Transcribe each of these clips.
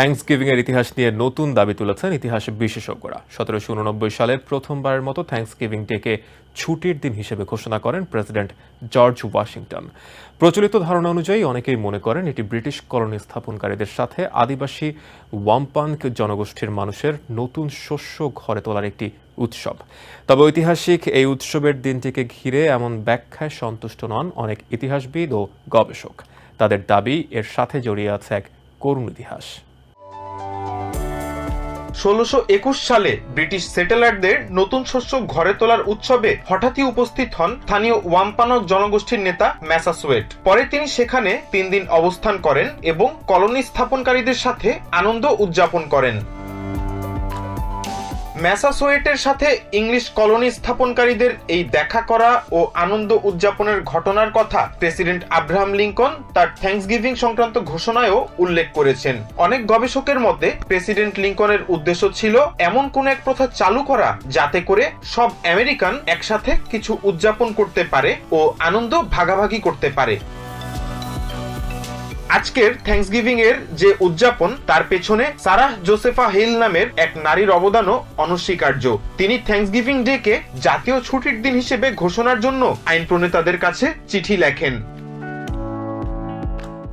Thanks giving এর ইতিহাস নিয়ে নতুন দাবি তুলেছেন ইতিহাস বিশেষজ্ঞরা। সতেরোশো উননব্বই সালের প্রথমবারের মতো থ্যাঙ্কস গিভিং ডেকে ছুটির দিন হিসেবে ঘোষণা করেন প্রেসিডেন্ট জর্জ ওয়াশিংটন। প্রচলিত ধারণা অনুযায়ী অনেকেই মনে করেন এটি ব্রিটিশ কলোনি স্থাপনকারীদের সাথে আদিবাসী ওয়াম্পানক জনগোষ্ঠীর মানুষের নতুন শস্য ঘরে তোলার একটি উৎসব। তবে ঐতিহাসিক এই উৎসবের দিনটিকে ঘিরে এমন ব্যাখ্যায় সন্তুষ্ট নন অনেক ইতিহাসবিদ ও গবেষক। তাদের দাবি এর সাথে জড়িয়ে আছে এক করুণ ইতিহাস। ষোলোশো একুশ সালে ব্রিটিশ সেটেলারদের নতুন শস্য ঘরে তোলার উৎসবে হঠাৎই উপস্থিত হন স্থানীয় ওয়াম্পানক জনগোষ্ঠীর নেতা ম্যাসাসুয়েট। পরে তিনি সেখানে তিন দিন অবস্থান করেন এবং কলোনি স্থাপনকারীদের সাথে আনন্দ উদযাপন করেন। ম্যাসাসোয়েটের সাথে ইংলিশ কলোনি স্থাপনকারীদের এই দেখা করা ও আনন্দ উদযাপনের ঘটনার কথা প্রেসিডেন্ট আব্রাহাম লিঙ্কন তার থ্যাঙ্কসগিভিং সংক্রান্ত ঘোষণায়ও উল্লেখ করেছেন। অনেক গবেষকের মতে, প্রেসিডেন্ট লিঙ্কনের উদ্দেশ্য ছিল এমন কোন এক প্রথা চালু করা যাতে করে সব আমেরিকান একসাথে কিছু উদযাপন করতে পারে ও আনন্দ ভাগাভাগি করতে পারে। আজকের থ্যাঙ্কসগিভিং এর যে উদযাপন, তার পেছনে সারাহ জোসেফা হিল নামের এক নারীর অবদানও অনস্বীকার্য। তিনি থ্যাঙ্কসগিভিং ডে কে জাতীয় ছুটির দিন হিসেবে ঘোষণার জন্য আইন প্রণেতাদের কাছে চিঠি লেখেন।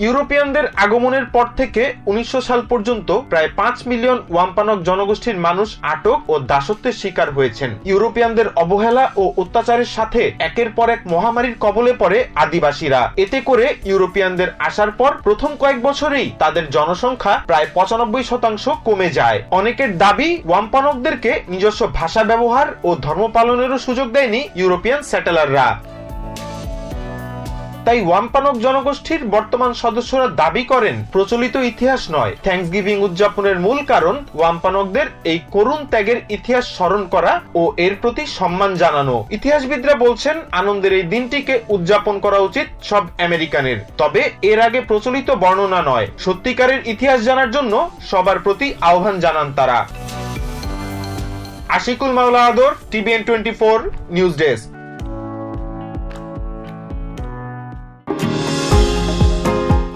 ইউরোপিয়ানদের আগমনের পর থেকে উনিশশো সাল পর্যন্ত প্রায় পাঁচ মিলিয়ন ওয়াম্পানক জনগোষ্ঠীর মানুষ আটক ও দাসত্বের শিকার হয়েছেন। ইউরোপিয়ানদের অবহেলা ও অত্যাচারের সাথে একের পর এক মহামারীর কবলে পড়ে আদিবাসীরা। এতে করে ইউরোপিয়ানদের আসার পর প্রথম কয়েক বছরেই তাদের জনসংখ্যা প্রায় পঁচানব্বই শতাংশ কমে যায়। অনেকের দাবি, ওয়াম্পানকদেরকে নিজস্ব ভাষা ব্যবহার ও ধর্ম পালনেরও সুযোগ দেয়নি ইউরোপিয়ান সেটেলাররা তাই ওয়াম্পানক জনগোষ্ঠীর বর্তমান সদস্যরা দাবি করেন, প্রচলিত ইতিহাস নয়। থ্যাঙ্কসগিভিং উদযাপনের মূল কারণ ওয়াম্পানকদের এই করুণ ত্যাগের ইতিহাস স্মরণ করা ও এর প্রতি সম্মান জানানো। ইতিহাসবিদরা বলছেন, আনন্দের এই দিনটিকে উদযাপন করা উচিত সব আমেরিকানের। তবে এর আগে প্রচলিত বর্ণনা নয়। সত্যিকারের ইতিহাস জানার জন্য সবার প্রতি আহ্বান জানান তারা। Ashikul Maula Adar TVN twenty four news desk